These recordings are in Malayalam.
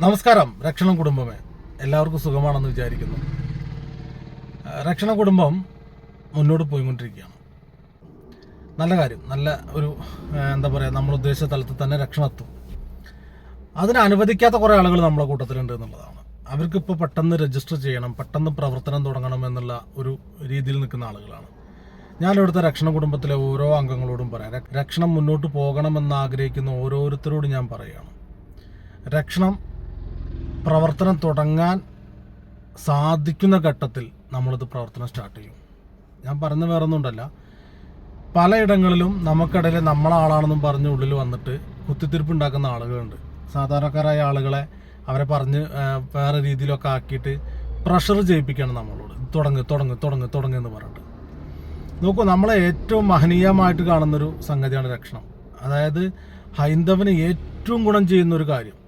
നമസ്കാരം. രക്ഷണം കുടുംബമേ. എല്ലാവർക്കും സുഖമാണെന്ന് വിചാരിക്കുന്നു. രക്ഷണ കുടുംബം മുന്നോട്ട് പോയിക്കൊണ്ടിരിക്കുകയാണ്. നല്ല കാര്യം. നല്ല ഒരു എന്താ പറയുക നമ്മൾ ഉദ്ദേശിച്ച തലത്തിൽ തന്നെ രക്ഷണം എത്തും അതിന് അനുവദിക്കാത്ത കുറേ ആളുകൾ നമ്മുടെ കൂട്ടത്തിലുണ്ട് എന്നുള്ളതാണ്. അവർക്കിപ്പോൾ പെട്ടെന്ന് രജിസ്റ്റർ ചെയ്യണം പെട്ടെന്ന് പ്രവർത്തനം തുടങ്ങണം എന്നുള്ള ഒരു രീതിയിൽ നിൽക്കുന്ന ആളുകളാണ്. ഞാനിവിടുത്തെ രക്ഷണ കുടുംബത്തിലെ ഓരോ അംഗങ്ങളോടും പറയാം. രക്ഷണം മുന്നോട്ട് പോകണമെന്ന് ആഗ്രഹിക്കുന്ന ഓരോരുത്തരോടും ഞാൻ പറയുകയാണ്. രക്ഷണം പ്രവർത്തനം തുടങ്ങാൻ സാധിക്കുന്ന ഘട്ടത്തിൽ നമ്മളിത് പ്രവർത്തനം സ്റ്റാർട്ട് ചെയ്യും. ഞാൻ പറഞ്ഞ വേറെ ഒന്നുണ്ടല്ല പലയിടങ്ങളിലും നമുക്കിടയിൽ നമ്മളെ ആളാണെന്നും പറഞ്ഞ് ഉള്ളിൽ വന്നിട്ട് കുത്തിത്തിരിപ്പ് ഉണ്ടാക്കുന്ന ആളുകളുണ്ട്. സാധാരണക്കാരായ ആളുകളെ അവരെ പറഞ്ഞ് വേറെ രീതിയിലൊക്കെ ആക്കിയിട്ട് പ്രഷർ ചെയ്യിപ്പിക്കുകയാണ് നമ്മളോട്. തുടങ്ങ് തുടങ്ങ് തുടങ്ങ് തുടങ്ങ് എന്ന് പറഞ്ഞിട്ട്. നോക്കൂ നമ്മളെ ഏറ്റവും മഹനീയമായിട്ട് കാണുന്നൊരു സംഗതിയാണ് രക്ഷണം. അതായത് ഹൈന്ദവന് ഏറ്റവും ഗുണം ചെയ്യുന്ന ഒരു കാര്യം.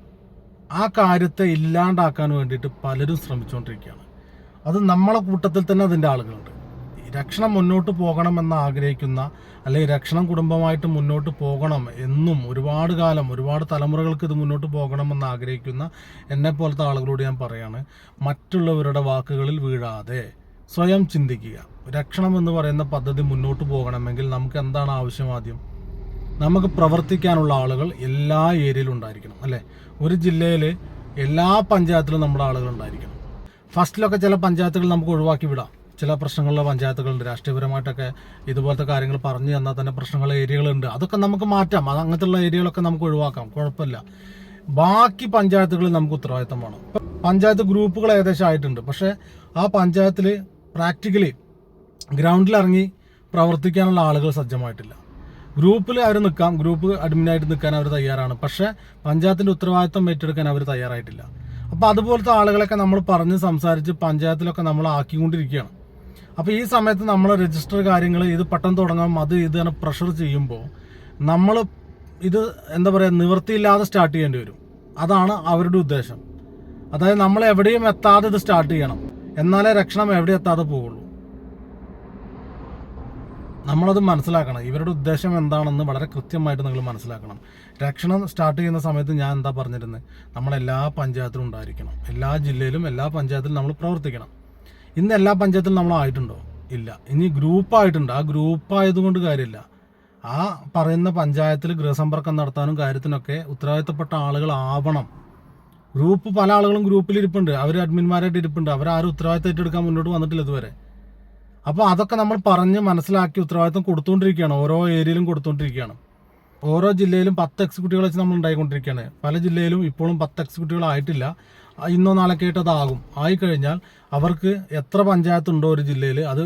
ആ കാര്യത്തെ ഇല്ലാണ്ടാക്കാൻ വേണ്ടിയിട്ട് പലരും ശ്രമിച്ചുകൊണ്ടിരിക്കുകയാണ് അത് നമ്മളെ കൂട്ടത്തിൽ തന്നെ അതിന്റെ ആളുകളുണ്ട്. രക്ഷണം മുന്നോട്ട് പോകണമെന്ന് ആഗ്രഹിക്കുന്ന അല്ലെങ്കിൽ രക്ഷണം കുടുംബമായിട്ട് മുന്നോട്ട് പോകണം എന്നും ഒരുപാട് കാലം ഒരുപാട് തലമുറകൾക്ക് ഇത് മുന്നോട്ട് പോകണമെന്ന് ആഗ്രഹിക്കുന്ന എന്നെ പോലത്തെ ആളുകളോട് ഞാൻ പറയാണ് മറ്റുള്ളവരുടെ വാക്കുകളിൽ വീഴാതെ സ്വയം ചിന്തിക്കുക. രക്ഷണം എന്ന് പറയുന്ന പദ്ധതി മുന്നോട്ട് പോകണമെങ്കിൽ നമുക്ക് എന്താണ് ആവശ്യം ആദ്യം? നമുക്ക് പ്രവർത്തിക്കാനുള്ള ആളുകൾ എല്ലാ ഏരിയയിലും ഉണ്ടായിരിക്കണം അല്ലേ? ഒരു ജില്ലയിൽ എല്ലാ പഞ്ചായത്തിലും നമ്മുടെ ആളുകൾ ഉണ്ടായിരിക്കണം. ഫസ്റ്റിലൊക്കെ ചില പഞ്ചായത്തുകൾ നമുക്ക് ഒഴിവാക്കി വിടാം. ചില പ്രശ്നങ്ങളുള്ള പഞ്ചായത്തുകളുണ്ട്. രാഷ്ട്രീയപരമായിട്ടൊക്കെ ഇതുപോലത്തെ കാര്യങ്ങൾ പറഞ്ഞു തന്നാൽ തന്നെ പ്രശ്നങ്ങളുള്ള ഏരിയകളുണ്ട്. അതൊക്കെ നമുക്ക് മാറ്റാം. അത് അങ്ങനത്തെയുള്ള ഏരിയകളൊക്കെ നമുക്ക് ഒഴിവാക്കാം. കുഴപ്പമില്ല. ബാക്കി പഞ്ചായത്തുകളിൽ നമുക്ക് ഉത്തരവാദിത്തം വേണം. പഞ്ചായത്ത് ഗ്രൂപ്പുകൾ ഏകദേശം ആയിട്ടുണ്ട്. പക്ഷേ ആ പഞ്ചായത്തിൽ പ്രാക്ടിക്കലി ഗ്രൗണ്ടിൽ ഇറങ്ങി പ്രവർത്തിക്കാനുള്ള ആളുകൾ സജ്ജമായിട്ടില്ല. ഗ്രൂപ്പിൽ അവർ നിൽക്കാം. ഗ്രൂപ്പ് അഡ്മിനായിട്ട് നിൽക്കാൻ അവർ തയ്യാറാണ്. പക്ഷേ പഞ്ചായത്തിന്റെ ഉത്തരവാദിത്തം ഏറ്റെടുക്കാൻ അവർ തയ്യാറായിട്ടില്ല. അപ്പോൾ അതുപോലത്തെ ആളുകളൊക്കെ നമ്മൾ പറഞ്ഞ് സംസാരിച്ച് പഞ്ചായത്തിലൊക്കെ നമ്മൾ ആക്കിക്കൊണ്ടിരിക്കുകയാണ്. അപ്പോൾ ഈ സമയത്ത് നമ്മൾ രജിസ്റ്റർ കാര്യങ്ങൾ ഇത് പെട്ടെന്ന് തുടങ്ങാം അത് ഇത് തന്നെ പ്രഷർ ചെയ്യുമ്പോൾ നമ്മൾ ഇത് എന്താ പറയുക നിവൃത്തിയില്ലാതെ സ്റ്റാർട്ട് ചെയ്യേണ്ടി വരും. അതാണ് അവരുടെ ഉദ്ദേശം. അതായത് നമ്മൾ എവിടെയും എത്താതെ ഇത് സ്റ്റാർട്ട് ചെയ്യണം. എന്നാലേ രക്ഷണം എവിടെ എത്താതെ പോകുള്ളൂ നമ്മളത് മനസ്സിലാക്കണം. ഇവരുടെ ഉദ്ദേശം എന്താണെന്ന് വളരെ കൃത്യമായിട്ട് നിങ്ങൾ മനസ്സിലാക്കണം. രക്ഷണം സ്റ്റാർട്ട് ചെയ്യുന്ന സമയത്ത് ഞാൻ എന്താ പറഞ്ഞിരുന്നത് നമ്മളെല്ലാ പഞ്ചായത്തിലും ഉണ്ടായിരിക്കണം. എല്ലാ ജില്ലയിലും എല്ലാ പഞ്ചായത്തിലും നമ്മൾ പ്രവർത്തിക്കണം. ഇന്ന് എല്ലാ പഞ്ചായത്തിലും നമ്മളായിട്ടുണ്ടോ ഇല്ല. ഇനി ഗ്രൂപ്പായിട്ടുണ്ട് ആ ഗ്രൂപ്പായതുകൊണ്ട് കാര്യമില്ല. ആ പറയുന്ന പഞ്ചായത്തിൽ ഗൃഹസമ്പർക്കം നടത്താനും കാര്യത്തിനൊക്കെ ഉത്തരവാദിത്തപ്പെട്ട ആളുകൾ ആവണം. ഗ്രൂപ്പ് പല ആളുകളും ഗ്രൂപ്പിൽ ഇരിപ്പുണ്ട്. അവർ അഡ്മിന്മാരായിട്ട് ഇരിപ്പുണ്ട്. അവർ ആരും ഉത്തരവാദിത്തം ഏറ്റെടുക്കാൻ മുന്നോട്ട് വന്നിട്ടില്ല ഇതുവരെ. അപ്പോൾ അതൊക്കെ നമ്മൾ പറഞ്ഞ് മനസ്സിലാക്കി ഉത്തരവാദിത്വം കൊടുത്തുകൊണ്ടിരിക്കുകയാണ് ഓരോ ഏരിയയിലും കൊടുത്തുകൊണ്ടിരിക്കുകയാണ് ഓരോ ജില്ലയിലും പത്ത് എക്സിക്യൂട്ടീവുകൾ വെച്ച് നമ്മൾ ഉണ്ടായിക്കൊണ്ടിരിക്കുകയാണ്. പല ജില്ലയിലും ഇപ്പോഴും പത്ത് എക്സിക്യൂട്ടീവുകൾ ആയിട്ടില്ല. ഇന്നോ നാളെ കേട്ടതാകും അതാകും ആയിക്കഴിഞ്ഞാൽ അവർക്ക് എത്ര പഞ്ചായത്ത് ഉണ്ടോ ഒരു ജില്ലയിൽ അത്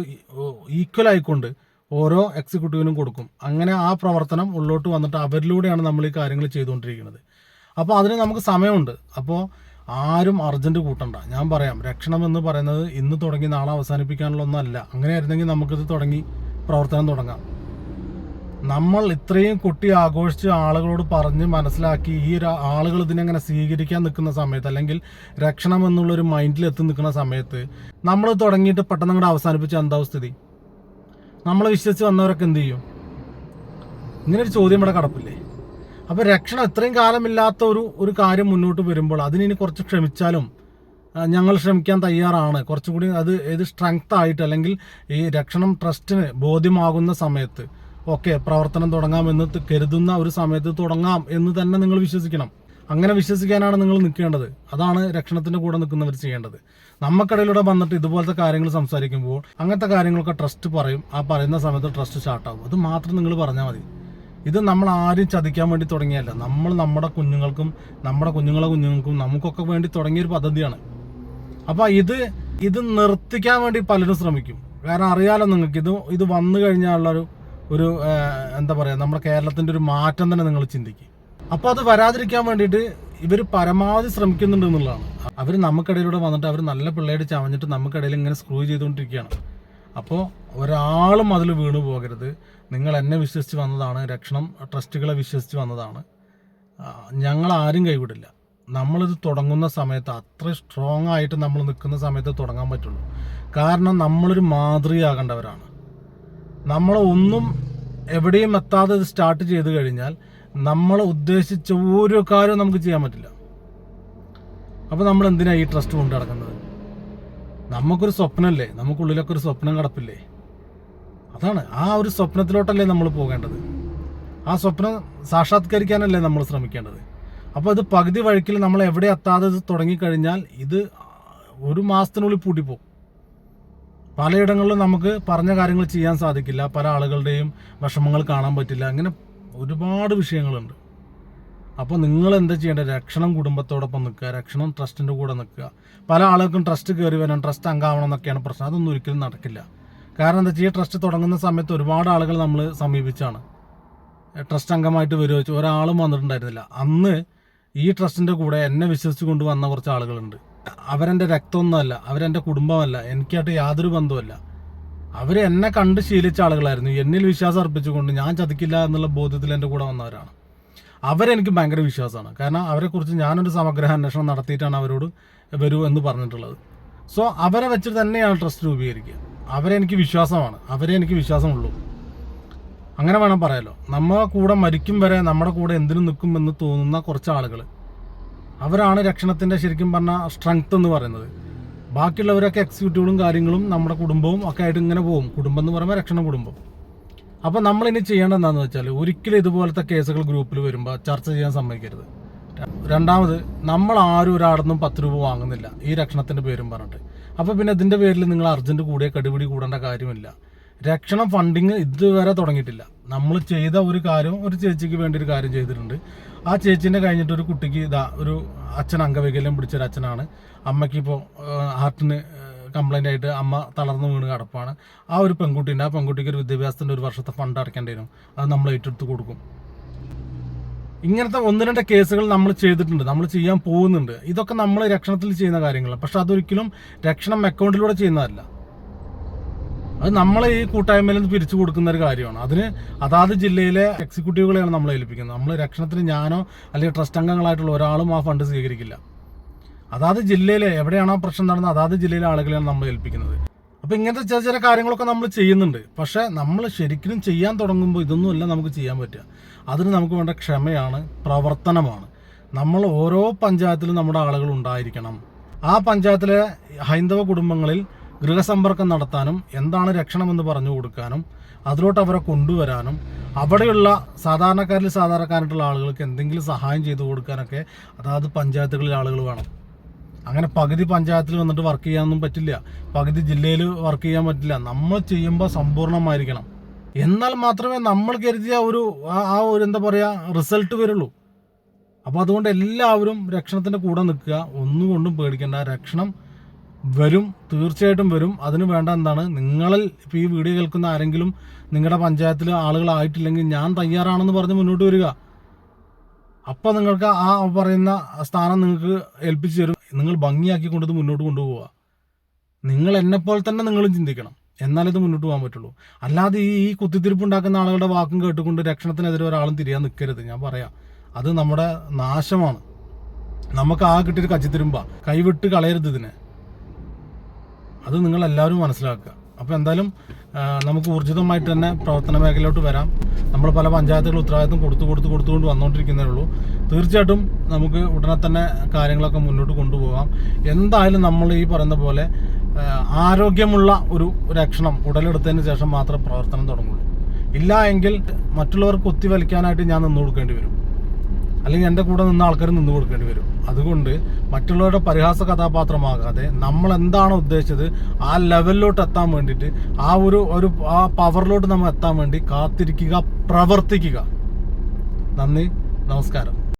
ഈക്വൽ ആയിക്കൊണ്ട് ഓരോ എക്സിക്യൂട്ടീവിനും കൊടുക്കും. അങ്ങനെ ആ പ്രവർത്തനം ഉള്ളോട്ട് വന്നിട്ട് അവരിലൂടെയാണ് നമ്മൾ ഈ കാര്യങ്ങൾ ചെയ്തുകൊണ്ടിരിക്കുന്നത്. അപ്പോൾ അതിന് നമുക്ക് സമയമുണ്ട്. അപ്പോൾ ആരും അർജന്റ് കൂട്ടണ്ട. ഞാൻ പറയാം രക്ഷണം എന്ന് പറയുന്നത് ഇന്ന് തുടങ്ങി നാളെ അവസാനിപ്പിക്കാനുള്ള ഒന്നല്ല. അങ്ങനെയായിരുന്നെങ്കിൽ നമുക്കിത് തുടങ്ങി പ്രവർത്തനം തുടങ്ങാം. നമ്മൾ ഇത്രയും കുട്ടി ആഘോഷിച്ച് ആളുകളോട് പറഞ്ഞ് മനസ്സിലാക്കി ഈ ആളുകൾ ഇതിനെങ്ങനെ സ്വീകരിക്കാൻ നിൽക്കുന്ന സമയത്ത് അല്ലെങ്കിൽ രക്ഷണം എന്നുള്ളൊരു മൈൻഡിൽ എത്തി നിൽക്കുന്ന സമയത്ത് നമ്മൾ തുടങ്ങിയിട്ട് പെട്ടെന്ന് അങ്ങോട്ട് അവസാനിപ്പിച്ച എന്താ സ്ഥിതി? നമ്മൾ വിശ്വസിച്ച് വന്നവരൊക്കെ എന്ത് ചെയ്യും? ഇങ്ങനൊരു ചോദ്യം ഇവിടെ കടപ്പില്ലേ? അപ്പോൾ രക്ഷണം ഇത്രയും കാലമില്ലാത്ത ഒരു ഒരു കാര്യം മുന്നോട്ട് വരുമ്പോൾ അതിനി കുറച്ച് ക്ഷമിച്ചാലും ഞങ്ങൾ ശ്രമിക്കാൻ തയ്യാറാണ്. കുറച്ചുകൂടി അത് ഏത് സ്ട്രെങ്ത് ആയിട്ട് അല്ലെങ്കിൽ ഈ രക്ഷണം ട്രസ്റ്റിന് ബോധ്യമാകുന്ന സമയത്ത്. ഓക്കെ പ്രവർത്തനം തുടങ്ങാമെന്ന് കരുതുന്ന ഒരു സമയത്ത് തുടങ്ങാം എന്ന് തന്നെ നിങ്ങൾ വിശ്വസിക്കണം. അങ്ങനെ വിശ്വസിക്കാനാണ് നിങ്ങൾ നിൽക്കേണ്ടത്. അതാണ് രക്ഷണത്തിന്റെ കൂടെ നിൽക്കുന്നവർ ചെയ്യേണ്ടത്. നമുക്കിടയിലൂടെ വന്നിട്ട് ഇതുപോലത്തെ കാര്യങ്ങൾ സംസാരിക്കുമ്പോൾ അങ്ങനത്തെ കാര്യങ്ങളൊക്കെ ട്രസ്റ്റ് പറയും. ആ പറയുന്ന സമയത്ത് ട്രസ്റ്റ് സ്റ്റാർട്ടാവും അത് മാത്രം നിങ്ങൾ പറഞ്ഞാൽ മതി. ഇത് നമ്മൾ ആരും ചതിക്കാൻ വേണ്ടി തുടങ്ങിയല്ല നമ്മൾ നമ്മുടെ കുഞ്ഞുങ്ങൾക്കും നമ്മുടെ കുഞ്ഞുങ്ങളെ കുഞ്ഞുങ്ങൾക്കും നമുക്കൊക്കെ വേണ്ടി തുടങ്ങിയ ഒരു പദ്ധതിയാണ്. അപ്പോൾ ഇത് ഇത് നിർത്തിക്കാൻ വേണ്ടി പലരും ശ്രമിക്കും. കാരണം അറിയാലോ നിങ്ങൾക്ക് ഇത് ഇത് വന്നു കഴിഞ്ഞാലുള്ളൊരു ഒരു ഒരു എന്താ പറയുക നമ്മുടെ കേരളത്തിന്റെ ഒരു മാറ്റം തന്നെ നിങ്ങൾ ചിന്തിക്കും. അപ്പോൾ അത് വരാതിരിക്കാൻ വേണ്ടിയിട്ട് ഇവർ പരമാവധി ശ്രമിക്കുന്നുണ്ട് എന്നുള്ളതാണ്. അവർ നമുക്കിടയിലൂടെ വന്നിട്ട് അവർ നല്ല പിള്ളേർ ചവഞ്ഞിട്ട് നമുക്കിടയിൽ ഇങ്ങനെ സ്ക്രൂ ചെയ്തുകൊണ്ടിരിക്കുകയാണ്. അപ്പോൾ ഒരാളും അതിൽ വീണു പോകരുത്. നിങ്ങൾ എന്നെ വിശ്വസിച്ച് വന്നതാണ് രക്ഷണം ട്രസ്റ്റുകളെ വിശ്വസിച്ച് വന്നതാണ്. ഞങ്ങൾ ആരും കൈവിടില്ല. നമ്മളിത് തുടങ്ങുന്ന സമയത്ത് അത്ര സ്ട്രോങ് ആയിട്ട് നമ്മൾ നിൽക്കുന്ന സമയത്ത് തുടങ്ങാൻ പറ്റുള്ളൂ. കാരണം നമ്മളൊരു മാതൃകയാകേണ്ടവരാണ്. നമ്മൾ ഒന്നും എവിടെയും എത്താതെ ഇത് സ്റ്റാർട്ട് ചെയ്ത് കഴിഞ്ഞാൽ നമ്മൾ ഉദ്ദേശിച്ച ഓരോ കാര്യവും നമുക്ക് ചെയ്യാൻ പറ്റില്ല. അപ്പോൾ നമ്മൾ എന്തിനാണ് ഈ ട്രസ്റ്റ് കൊണ്ട് നടക്കുന്നത്? നമുക്കൊരു സ്വപ്നമല്ലേ നമുക്കുള്ളിലൊക്കെ ഒരു സ്വപ്നം കിടപ്പില്ലേ? അതാണ്. ആ ഒരു സ്വപ്നത്തിലോട്ടല്ലേ നമ്മൾ പോകേണ്ടത്. ആ സ്വപ്നം സാക്ഷാത്കരിക്കാനല്ലേ നമ്മൾ ശ്രമിക്കേണ്ടത്. അപ്പോൾ ഇത് പകുതി വഴിക്കിൽ നമ്മൾ എവിടെ എത്താതെ ഇത് തുടങ്ങിക്കഴിഞ്ഞാൽ ഇത് ഒരു മാസത്തിനുള്ളിൽ പൂട്ടിപ്പോകും പലയിടങ്ങളിലും നമുക്ക് പറഞ്ഞ കാര്യങ്ങൾ ചെയ്യാൻ സാധിക്കില്ല. പല ആളുകളുടെയും വിഷമങ്ങൾ കാണാൻ പറ്റില്ല. അങ്ങനെ ഒരുപാട് വിഷയങ്ങളുണ്ട്. അപ്പോൾ നിങ്ങൾ എന്താ ചെയ്യേണ്ടത്? രക്ഷണം കുടുംബത്തോടൊപ്പം നിൽക്കുക രക്ഷണം ട്രസ്റ്റിന്റെ കൂടെ നിൽക്കുക. പല ആളുകൾക്കും ട്രസ്റ്റ് കയറി വരാൻ ട്രസ്റ്റ് അംഗമാവണം എന്നൊക്കെയാണ് പ്രശ്നം. അതൊന്നും ഒരിക്കലും നടക്കില്ല. കാരണം എന്താ വെച്ചാൽ ട്രസ്റ്റ് തുടങ്ങുന്ന സമയത്ത് ഒരുപാട് ആളുകൾ നമ്മൾ സമീപിച്ചാണ്. ട്രസ്റ്റ് അംഗമായിട്ട് വരുമോ ഒരാളും വന്നിട്ടുണ്ടായിരുന്നില്ല. അന്ന് ഈ ട്രസ്റ്റിന്റെ കൂടെ എന്നെ വിശ്വസിച്ച് കൊണ്ട് വന്ന കുറച്ച് ആളുകളുണ്ട്. അവരെന്റെ രക്തമൊന്നുമല്ല അവരെന്റെ കുടുംബമല്ല എനിക്കായിട്ട് യാതൊരു ബന്ധമല്ല അവർ എന്നെ കണ്ട് ശീലിച്ച ആളുകളായിരുന്നു. എന്നിൽ വിശ്വാസം അർപ്പിച്ചുകൊണ്ട് ഞാൻ ചതിക്കില്ല എന്നുള്ള ബോധ്യത്തിൽ എന്റെ കൂടെ വന്നവരാണ്. അവരെനിക്ക് ഭയങ്കര വിശ്വാസമാണ്. കാരണം അവരെക്കുറിച്ച് ഞാനൊരു സമഗ്ര അന്വേഷണം നടത്തിയിട്ടാണ് അവരോട് വരൂ എന്ന് പറഞ്ഞിട്ടുള്ളത്. സോ അവരെ വെച്ചിട്ട് തന്നെയാണ് ട്രസ്റ്റ് രൂപീകരിക്കുക. അവരെനിക്ക് വിശ്വാസമാണ്. അവരെ എനിക്ക് വിശ്വാസമുള്ളൂ. അങ്ങനെ വേണം പറയാലോ. നമ്മളെ കൂടെ മരിക്കും വരെ നമ്മുടെ കൂടെ എന്തിനു നിൽക്കും എന്ന് തോന്നുന്ന കുറച്ച് ആളുകൾ അവരാണ് രക്ഷണത്തിന്റെ ശരിക്കും പറഞ്ഞാൽ സ്ട്രെങ്ത് എന്ന് പറയുന്നത്. ബാക്കിയുള്ളവരൊക്കെ എക്സിക്യൂട്ടീവുകളും കാര്യങ്ങളും നമ്മുടെ കുടുംബവും ഒക്കെ ആയിട്ട് ഇങ്ങനെ പോകും. കുടുംബം എന്ന് പറയുമ്പോൾ രക്ഷണ കുടുംബം. അപ്പോൾ നമ്മൾ ഇനി ചെയ്യേണ്ടത് എന്താണെന്ന് വെച്ചാൽ ഒരിക്കലും ഇതുപോലത്തെ കേസുകൾ ഗ്രൂപ്പിൽ വരുമ്പോൾ ചർച്ച ചെയ്യാൻ സമ്മതിക്കരുത്. രണ്ടാമത് നമ്മൾ ആരും ഒരാളൊന്നും പത്ത് രൂപ വാങ്ങുന്നില്ല. ഈ രക്ഷണത്തിന്റെ പേരും പറഞ്ഞിട്ട്. അപ്പോൾ പിന്നെ ഇതിന്റെ പേരിൽ നിങ്ങൾ അർജന്റ് കൂടിയ കടുപിടി കൂടേണ്ട കാര്യമില്ല. രക്ഷണം ഫണ്ടിങ് ഇതുവരെ തുടങ്ങിയിട്ടില്ല. നമ്മൾ ചെയ്ത ഒരു കാര്യം ഒരു ചേച്ചിക്ക് വേണ്ടി ഒരു കാര്യം ചെയ്തിട്ടുണ്ട്. ആ ചേച്ചീന്റെ കഴിഞ്ഞിട്ട് ഒരു കുട്ടിക്ക് ഇതാ ഒരു അച്ഛൻ അംഗവൈകല്യം പിടിച്ചൊരു അച്ഛനാണ് അമ്മയ്ക്ക് ഇപ്പോൾ ഹാർട്ടിന് കംപ്ലൈന്റ് ആയിട്ട് അമ്മ തളർന്നു വീണ് കിടപ്പാണ്. ആ ഒരു പെൺകുട്ടീന്റെ ആ പെൺകുട്ടിക്ക് ഒരു വിദ്യാഭ്യാസത്തിന്റെ ഒരു വർഷത്തെ ഫണ്ട് അടയ്ക്കേണ്ടി വരും. അത് നമ്മൾ ഏറ്റെടുത്ത് കൊടുക്കും. ഇങ്ങനത്തെ ഒന്ന് രണ്ട് കേസുകൾ നമ്മൾ ചെയ്തിട്ടുണ്ട്. നമ്മൾ ചെയ്യാൻ പോകുന്നുണ്ട്. ഇതൊക്കെ നമ്മൾ രക്ഷണത്തിൽ ചെയ്യുന്ന കാര്യങ്ങളാണ് പക്ഷെ അതൊരിക്കലും രക്ഷണം അക്കൗണ്ടിലൂടെ ചെയ്യുന്നതല്ല. അത് നമ്മൾ ഈ കൂട്ടായ്മയിൽ നിന്ന് പിരിച്ചു കൊടുക്കുന്ന ഒരു കാര്യമാണ്. അതിന് അതാത് ജില്ലയിലെ എക്സിക്യൂട്ടീവുകളെയാണ് നമ്മൾ ഏൽപ്പിക്കുന്നത്. നമ്മൾ രക്ഷണത്തിന് ഞാനോ അല്ലെങ്കിൽ ട്രസ്റ്റ് അംഗങ്ങളായിട്ടുള്ള ഒരാളും ആ ഫണ്ട് സ്വീകരിക്കില്ല. അതാത് ജില്ലയിലെ എവിടെയാണോ പ്രശ്നം നടന്നത് അതാത് ജില്ലയിലെ ആളുകളെയാണ് നമ്മൾ ഏൽപ്പിക്കുന്നത്. അപ്പോൾ ഇങ്ങനത്തെ ചെറിയ ചെറിയ കാര്യങ്ങളൊക്കെ നമ്മൾ ചെയ്യുന്നുണ്ട്. പക്ഷേ നമ്മൾ ശരിക്കും ചെയ്യാൻ തുടങ്ങുമ്പോൾ ഇതൊന്നുമല്ല നമുക്ക് ചെയ്യാൻ പറ്റുക. അതിന് നമുക്ക് വേണ്ട ക്ഷമയാണ് പ്രവർത്തനമാണ്. നമ്മൾ ഓരോ പഞ്ചായത്തിലും നമ്മുടെ ആളുകൾ ഉണ്ടായിരിക്കണം. ആ പഞ്ചായത്തിലെ ഹൈന്ദവ കുടുംബങ്ങളിൽ ഗൃഹസമ്പർക്കം നടത്താനും എന്താണ് രക്ഷണമെന്ന് പറഞ്ഞു കൊടുക്കാനും അതിലോട്ട് അവരെ കൊണ്ടുവരാനും അവിടെയുള്ള സാധാരണക്കാരിൽ സാധാരണക്കാരായിട്ടുള്ള ആളുകൾക്ക് എന്തെങ്കിലും സഹായം ചെയ്തു കൊടുക്കാനൊക്കെ അതാത് പഞ്ചായത്തുകളിലെ ആളുകൾ വേണം. അങ്ങനെ പകുതി പഞ്ചായത്തിൽ വന്നിട്ട് വർക്ക് ചെയ്യാനൊന്നും പറ്റില്ല. പകുതി ജില്ലയിൽ വർക്ക് ചെയ്യാൻ പറ്റില്ല. നമ്മൾ ചെയ്യുമ്പോൾ സമ്പൂർണമായിരിക്കണം എന്നാൽ മാത്രമേ നമ്മൾ കരുതിയ ഒരു ആ- ഒരു എന്താ പറയുക റിസൾട്ട് വരുള്ളൂ. അപ്പോൾ അതുകൊണ്ട് എല്ലാവരും രക്ഷണത്തിന്റെ കൂടെ നിൽക്കുക. ഒന്നുകൊണ്ടും പേടിക്കേണ്ട. രക്ഷണം വരും തീർച്ചയായിട്ടും വരും. അതിന് വേണ്ട എന്താണ്? നിങ്ങളിൽ ഇപ്പോൾ ഈ വീഡിയോ കേൾക്കുന്ന ആരെങ്കിലും നിങ്ങളുടെ പഞ്ചായത്തിൽ ആളുകളായിട്ടില്ലെങ്കിൽ ഞാൻ തയ്യാറാണെന്ന് പറഞ്ഞ് മുന്നോട്ട് വരിക. അപ്പോൾ നിങ്ങൾക്ക് ആ പറയുന്ന സ്ഥാനം നിങ്ങൾക്ക് ഏൽപ്പിച്ചു തരും. നിങ്ങൾ ഭംഗിയാക്കി കൊണ്ടത് മുന്നോട്ട് കൊണ്ടുപോവുക. നിങ്ങൾ എന്നെപ്പോലെ തന്നെ നിങ്ങളും ചിന്തിക്കണം. എന്നാലേ ഇത് മുന്നോട്ട് പോകാൻ പറ്റുള്ളൂ. അല്ലാതെ ഈ കുത്തിത്തിരിപ്പ് ഉണ്ടാക്കുന്ന ആളുകളുടെ വാക്കും കേട്ടുകൊണ്ട് രക്ഷണത്തിനെതിരെ ഒരാളും തിരിയാൻ നിൽക്കരുത് ഞാൻ പറയാം. അത് നമ്മുടെ നാശമാണ്. നമുക്ക് ആ കിട്ടിയൊരു കച്ചിത്തിരുമ്പ. കൈവിട്ട് കളയരുത് ഇതിനെ. അത് നിങ്ങൾ എല്ലാവരും മനസ്സിലാക്കുക. അപ്പോൾ എന്തായാലും നമുക്ക് ഊർജിതമായിട്ട് തന്നെ പ്രവർത്തന മേഖലയിലോട്ട് വരാം. നമ്മൾ പല പഞ്ചായത്തുകൾ ഉത്തരവാദിത്വം കൊടുത്തു കൊടുത്ത് കൊടുത്തുകൊണ്ട് വന്നുകൊണ്ടിരിക്കുന്നേ ഉള്ളൂ. തീർച്ചയായിട്ടും നമുക്ക് ഉടനെ തന്നെ കാര്യങ്ങളൊക്കെ മുന്നോട്ട് കൊണ്ടുപോകാം. എന്തായാലും നമ്മൾ ഈ പറയുന്ന പോലെ ആരോഗ്യമുള്ള ഒരു രക്ഷണം ഉടലെടുത്തതിന് ശേഷം മാത്രം പ്രവർത്തനം തുടങ്ങുള്ളൂ. ഇല്ല എങ്കിൽ മറ്റുള്ളവർക്ക് കുത്തിവലിക്കാനായിട്ട് ഞാൻ നിന്നു കൊടുക്കേണ്ടി വരും. അല്ലെങ്കിൽ എന്റെ കൂടെ നിന്ന ആൾക്കാർ നിന്ന് കൊടുക്കേണ്ടി വരും. അതുകൊണ്ട് മറ്റുള്ളവരുടെ പരിഹാസ കഥാപാത്രമാകാതെ നമ്മൾ എന്താണ് ഉദ്ദേശിച്ചത് ആ ലെവലിലോട്ട് എത്താൻ വേണ്ടിയിട്ട് ആ ഒരു ഒരു ആ പവറിലോട്ട് നമ്മൾ എത്താൻ വേണ്ടി കാത്തിരിക്കുക പ്രവർത്തിക്കുക. നന്ദി നമസ്കാരം.